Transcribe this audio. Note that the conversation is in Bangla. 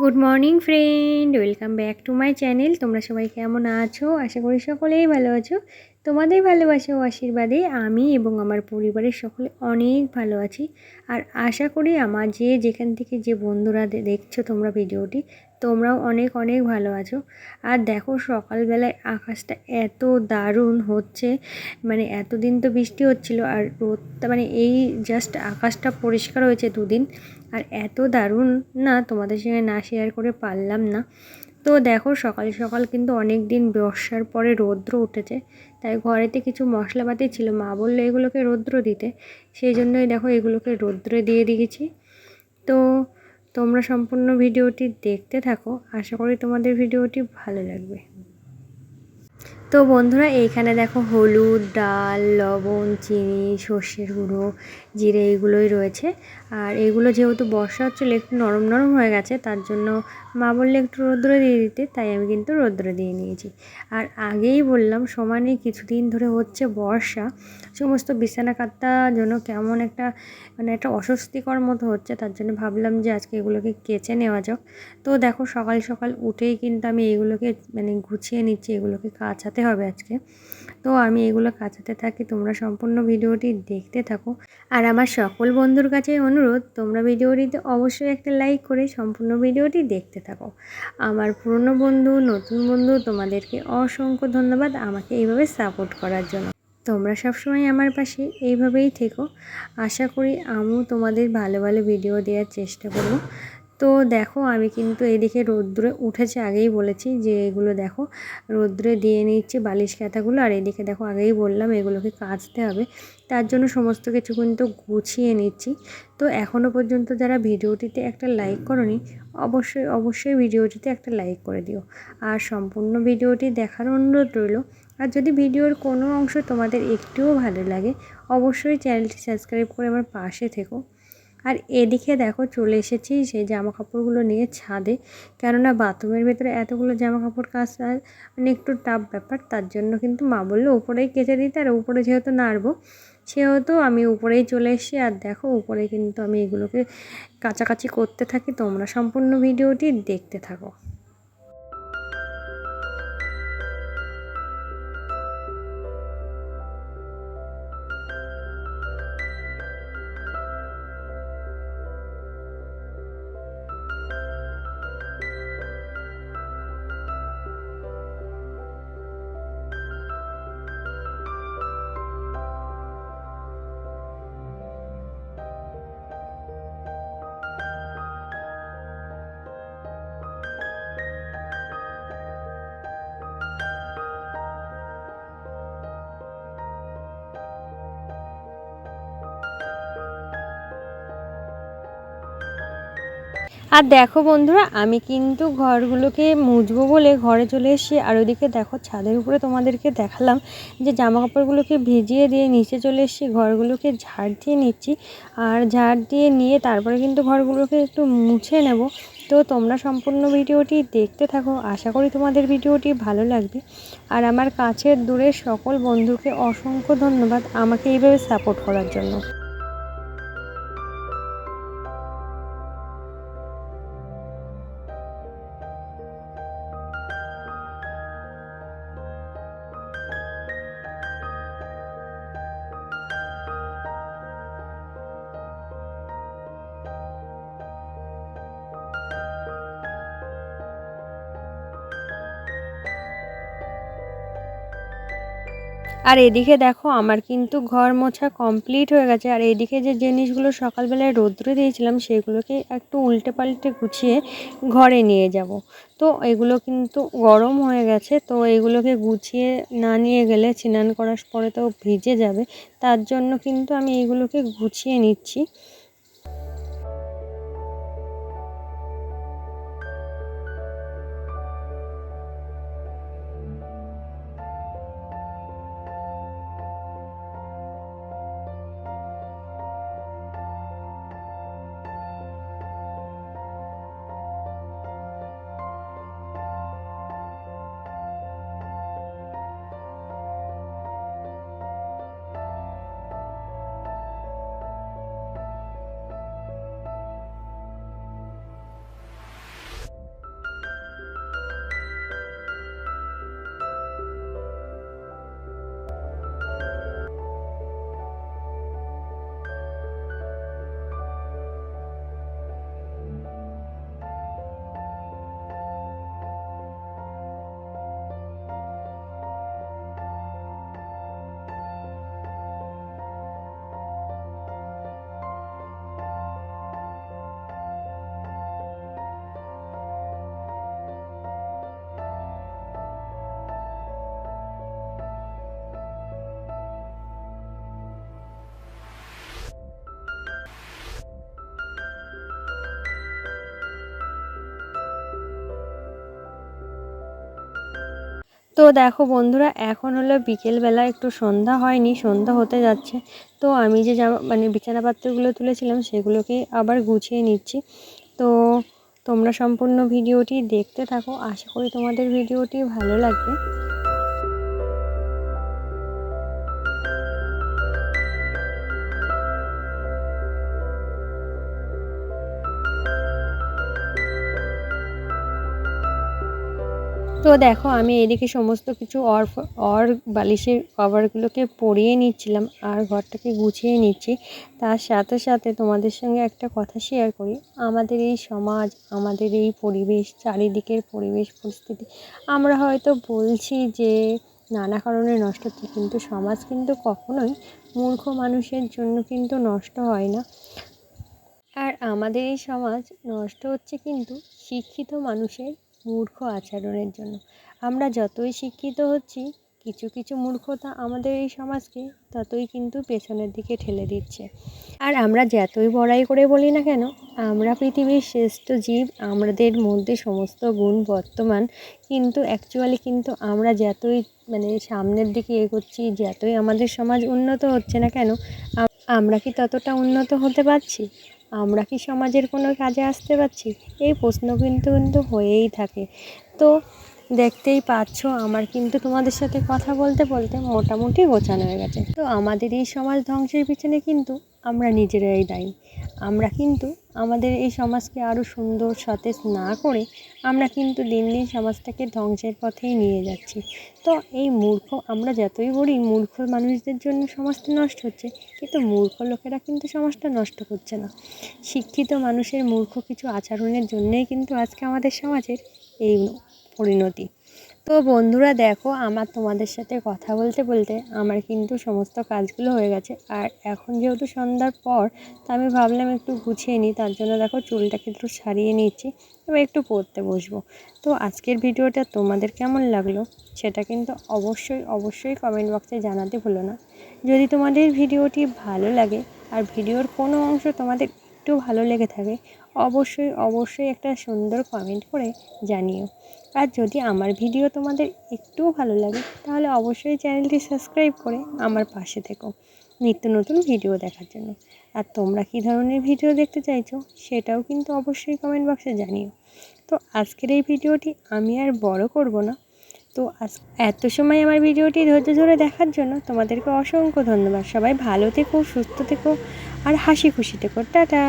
Good morning friend welcome back to my channel তোমরা সবাই কেমন আছো? আশা করি সকলেই ভালো আছো। তোমাদের ভালোবাসা ও আশীর্বাদে আমি এবং আমার পরিবারের সকলে অনেক ভালো আছি। আর আশা করি আমার যে যেখান থেকে যে বন্ধুরা দেখছ তোমরা ভিডিওটি, তোমরাও অনেক অনেক ভালো আছো। আর দেখো সকালবেলায় আকাশটা এত দারুণ হচ্ছে। মানে এতদিন তো বৃষ্টি হচ্ছিল আর রোদটা মানে এই জাস্ট আকাশটা পরিষ্কার হয়েছে দুদিন। আর এত দারুণ না তোমাদের সঙ্গে না শেয়ার করে পারলাম না। তো দেখো সকাল সকাল কিন্তু অনেক দিন বর্ষার পরে রৌদ্র উঠেছে, তাই ঘরেতে কিছু মশলাপাতি ছিল। মা বলল এগুলোকে রৌদ্র দিতে, সেই জন্যই দেখো এগুলোকে রৌদ্রে দিয়ে দিয়েছি। তো তোমরা সম্পূর্ণ ভিডিওটি দেখতে থাকো, আশা করি তোমাদের ভিডিওটি ভালো লাগবে। তো বন্ধুরা, এইখানে দেখো হলুদ, ডাল, লবণ, চিনি, সর্ষের গুঁড়ো, জিরে এইগুলোই রয়েছে। আর এগুলো যেহেতু বর্ষা হচ্ছিল একটু নরম নরম হয়ে গেছে, তার জন্য মা বললে একটু রৌদ্র দিয়ে দিতে, তাই আমি কিন্তু রৌদ্র দিয়ে নিয়েছি। আর আগেই বললাম সমানে কিছুদিন ধরে হচ্ছে বর্ষা, সমস্ত বিছানা কাটার জন্য কেমন একটা মানে একটা অস্বস্তিকর মতো হচ্ছে, তার জন্য ভাবলাম যে আজকে এগুলোকে কেচে নেওয়া যাক। তো দেখো, সকাল সকাল উঠেই কিন্তু আমি এগুলোকে মানে গুছিয়ে নিচ্ছি, এগুলোকে কাচাতে হবে আজকে। তো আমি এগুলো কাচাতে থাকি, তোমরা সম্পূর্ণ ভিডিওটি দেখতে থাকো। আর আমার সকল বন্ধুর কাছে অনুরোধ, তোমরা ভিডিওটিতে অবশ্যই একটা লাইক করে সম্পূর্ণ ভিডিওটি দেখতে থাকো। আমার পুরনো বন্ধু, নতুন বন্ধু, তোমাদেরকে অসংখ্য ধন্যবাদ আমাকে এইভাবে সাপোর্ট করার জন্য। তোমরা সবসময় আমার পাশে এইভাবেই থেকো। আশা করি আমিও তোমাদের ভালো ভালো ভিডিও দেওয়ার চেষ্টা করব। তো দেখো আমি কিন্তু এইদিকে রৌদ্রে উঠেছে আগেই বলেছি যে এগুলো দেখো, রৌদ্রে দিয়ে নিচ্ছি বালিশ কাঁথাগুলো আর এদিকে দেখো আগেই বললাম এগুলোকে কাচতে হবে। তার জন্য সমস্ত কিছু কিন্তু গুছিয়ে নিচ্ছি। তো এখনও পর্যন্ত যারা ভিডিওটিতে একটা লাইক করনি, অবশ্যই অবশ্যই ভিডিওটিতে একটা লাইক করে দিও। আর সম্পূর্ণ ভিডিওটি দেখার অনুরোধ রইল, আর যদি ভিডিওর কোনো অংশ তোমাদের একটুও ভালো লাগে, অবশ্যই চ্যানেলটি সাবস্ক্রাইব করে আমার পাশে থেকো। আর এদিকে দেখো চলে এসেছি সেই জামা কাপড়গুলো নিয়ে ছাদে। কেননা বাথরুমের ভেতরে এতগুলো জামা কাপড় কাচা মানে একটু টাফ ব্যাপার, তার জন্য কিন্তু মা বলল উপরেই কেচে দিতে আর উপরে যেহেতু নাড়বো, সেহেতু আমি উপরেই চলে এসেছি। আর দেখো উপরে কিন্তু আমি এগুলোকে কাছাকাছি করতে থাকি, তোমরা সম্পূর্ণ ভিডিওটি দেখতে থাকো। আর দেখো বন্ধুরা, আমি কিন্তু ঘরগুলোকে মুছবো বলে ঘরে চলে এসেছি। আর ওইদিকে দেখো ছাদের উপরে তোমাদেরকে দেখালাম যে জামা কাপড়গুলোকে ভিজিয়ে দিয়ে নিচে চলে এসেছি, ঘরগুলোকে ঝাড় দিয়ে নিচ্ছি। আর ঝাড় দিয়ে নিয়ে তারপরে কিন্তু ঘরগুলোকে একটু মুছে নেব। তো তোমরা সম্পূর্ণ ভিডিওটি দেখতে থাকো। আশা করি তোমাদের ভিডিওটি ভালো লাগবে। আর আমার কাছের দূরের সকল বন্ধুকে অসংখ্য ধন্যবাদ আমাকে এইভাবে সাপোর্ট করার জন্য। আর এদিকে দেখো, আমার কিন্তু ঘর মোছা কমপ্লিট হয়ে গেছে। আর এদিকে যে জিনিসগুলো সকালবেলায় রৌদ্রে দিয়েছিলাম, সেগুলোকে একটু উল্টে পাল্টে গুছিয়ে ঘরে নিয়ে যাব। তো এগুলো কিন্তু গরম হয়ে গেছে, তো এগুলোকে গুছিয়ে না নিয়ে গেলে স্নান করার পরে তো ভিজে যাবে। তার জন্য কিন্তু আমি এগুলোকে গুছিয়ে নিচ্ছি। তো দেখো বন্ধুরা, এখন হলো বিকেলবেলা, একটু সন্ধ্যা হয়নি, সন্ধ্যা হতে যাচ্ছে। তো আমি যে জামা মানে বিছানাপাত্রগুলো তুলেছিলাম, সেগুলোকে আবার গুছিয়ে নিচ্ছি। তো তোমরা সম্পূর্ণ ভিডিওটি দেখতে থাকো। আশা করি তোমাদের ভিডিওটি ভালো লাগবে। তো দেখো, আমি এদিকে সমস্ত কিছু অর অর বালিশের কভারগুলোকে পরিয়ে নিচ্ছিলাম আর ঘরটাকে গুছিয়ে নিচ্ছি। তার সাথে সাথে তোমাদের সঙ্গে একটা কথা শেয়ার করি। আমাদের এই সমাজ, আমাদের এই পরিবেশ, চারিদিকের পরিবেশ পরিস্থিতি, আমরা হয়তো বলছি যে নানা কারণে নষ্ট হচ্ছে কিন্তু সমাজ কিন্তু কখনোই মূর্খ মানুষের জন্য কিন্তু নষ্ট হয় না। আর আমাদের এই সমাজ নষ্ট হচ্ছে কিন্তু শিক্ষিত মানুষের মূর্খ আচরণের জন্য। আমরা যতই শিক্ষিত হচ্ছি, কিছু কিছু মূর্খতা আমাদের এই সমাজকে ততই কিন্তু পেছনের দিকে ঠেলে দিচ্ছে। আর আমরা যতই বড়াই করে বলি না কেন, আমরা পৃথিবীর শ্রেষ্ঠ জীব, আমাদের মধ্যে সমস্ত গুণ বর্তমান, কিন্তু অ্যাকচুয়ালি কিন্তু আমরা যতই মানে সামনের দিকে এগোচ্ছি, যতই আমাদের সমাজ উন্নত হচ্ছে না কেন আমরা কি ততটা উন্নত হতে পারছি? আমরা কি সমাজের কোনো কাজে আসতে পারছি? এই প্রশ্ন কিন্তু কিন্তু হয়েই থাকে। তো দেখতেই পাচ্ছ, আমার কিন্তু তোমাদের সাথে কথা বলতে বলতে মোটামুটি গোছানো হয়ে গেছে। তো আমাদের এই সমাজ ধ্বংসের পিছনে কিন্তু আমরা নিজেরাই দায়ী। আমরা কিন্তু আমাদের এই সমাজকে আরও সুন্দর, সতেজ না করে আমরা কিন্তু দিন দিন সমাজটাকে ধ্বংসের পথেই নিয়ে যাচ্ছি। তো এই মূর্খ, আমরা যতই বলি, মূর্খ মানুষদের জন্য সমাজটা নষ্ট হচ্ছে, কিন্তু মূর্খ লোকেরা কিন্তু সমাজটা নষ্ট করছে না। শিক্ষিত মানুষের মূর্খ কিছু আচরণের জন্যেই কিন্তু আজকে আমাদের সমাজের এই পরিণতি। তো বন্ধুরা দেখো, আমার তোমাদের সাথে কথা বলতে বলতে আমার কিন্তু সমস্ত কাজগুলো হয়ে গেছে। আর এখন যেহেতু সন্ধ্যার পর, তো আমি ভাবলাম একটু গুছিয়ে নিই, তার জন্য দেখো চুলটাকে একটু সারিয়ে নিচ্ছি, এবার একটু পড়তে বসবো। তো আজকের ভিডিওটা তোমাদের কেমন লাগল সেটা কিন্তু অবশ্যই অবশ্যই কমেন্ট বক্সে জানাতে ভুলো না। যদি তোমাদের ভিডিওটি ভালো লাগে, আর ভিডিওর কোনো অংশ তোমাদের একটু ভালো লেগে থাকে, অবশ্যই অবশ্যই একটা সুন্দর কমেন্ট করে জানিও। আর যদি আমার ভিডিও তোমাদের একটুও ভালো লাগে, তাহলে অবশ্যই চ্যানেলটি সাবস্ক্রাইব করে আমার পাশে থেকো, নিত্য নতুন ভিডিও দেখার জন্য। আর তোমরা কী ধরনের ভিডিও দেখতে চাইছো, সেটাও কিন্তু অবশ্যই কমেন্ট বক্সে জানিও। তো আজকের এই ভিডিওটি আমি আর বড় করব না। তো আজ এত সময় আমার ভিডিওটি ধৈর্য ধরে দেখার জন্য তোমাদেরকে অসংখ্য ধন্যবাদ। সবাই ভালো থেকো, সুস্থ থেকো। আর হাসি খুশিতে করতে টাটা।